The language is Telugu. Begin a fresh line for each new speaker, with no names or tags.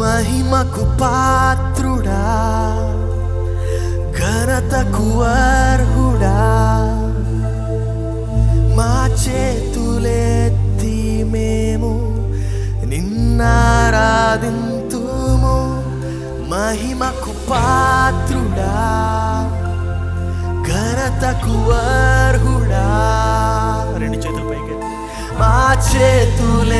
మహిమకు పాత్రుడా ఘనతకు అర్హుడా. మా చేతులెత్తి మేము నిన్నారాధింతుము. మహిమకు పాత్రుడా ఘనతకు అర్హుడా. రెండు చేతుల పైకి మా చేతులే